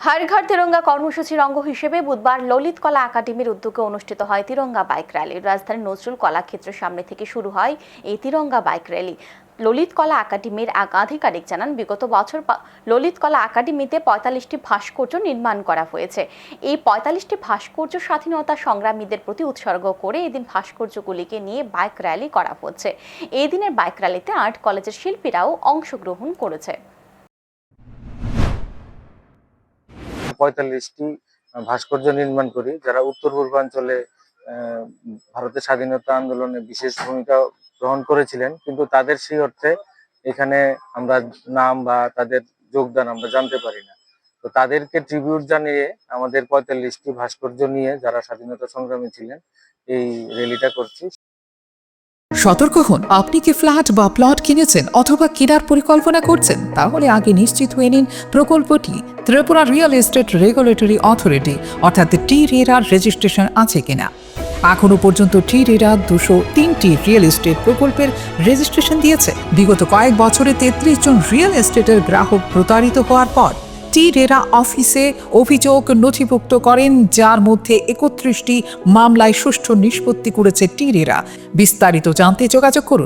হাড়ঘর তিরঙ্গা কর্মসূচির অঙ্গ হিসেবে বুধবার ললিত কলা একাডেমির উদ্যোগে অনুষ্ঠিত হয় তিরঙ্গা বাইক র্যালি। রাজধানীর নজরুল কলাক্ষেত্রের সামনে থেকে শুরু হয় এই তিরঙ্গা বাইক র্যালি। ললিত কলা একাডেমির এক আধিকারিক জানান, বিগত বছর ললিত কলা একাডেমিতে পঁয়তাল্লিশটি ভাস্কর্য নির্মাণ করা হয়েছে। এই পঁয়তাল্লিশটি ভাস্কর্য স্বাধীনতা সংগ্রামীদের প্রতি উৎসর্গ করে এদিন ভাস্কর্যগুলিকে নিয়ে বাইক র্যালি করা হচ্ছে। এই দিনের বাইক র্যালিতে আর্ট কলেজের শিল্পীরাও অংশগ্রহণ করেছে। পঁয়তাল্লিশটি ভাস্কর্য নির্মাণ করি, যারা উত্তর পূর্বাঞ্চলে ভারতের স্বাধীনতা আন্দোলনে বিশেষ ভূমিকা গ্রহণ করেছিলেন, কিন্তু তাদের সেই অর্থে এখানে আমরা নাম বা তাদের যোগদান আমরা জানতে পারি না। তো তাদেরকে ট্রিবিউট জানিয়ে আমাদের পঁয়তাল্লিশটি ভাস্কর্য নিয়ে যারা স্বাধীনতা সংগ্রামী ছিলেন, এই র্যালিটা করছি। সতর্ক হন। আপনি কি ফ্ল্যাট বা প্লট কিনেছেন অথবা কেনার পরিকল্পনা করছেন? তাহলে আগে নিশ্চিত হয়ে নিন প্রকল্পটি। Tripura real estate regulatory authority অর্থাৎ টি রেরার রেজিস্ট্রেশন আছে কিনা? এখনও পর্যন্ত টি রেরা দুশো তিনটি রিয়েল এস্টেট প্রকল্পের রেজিস্ট্রেশন দিয়েছে। বিগত কয়েক বছরে তেত্রিশ জন রিয়েল এস্টেটের গ্রাহক প্রতারিত হওয়ার পর টি রেরা অফিসে অভিযোগ নথিভুক্ত করেন, যার মধ্যে একত্রিশটি মামলায় সুষ্ঠু নিষ্পত্তি করেছে টি রেরা। বিস্তারিত জানতে যোগাযোগ করুন।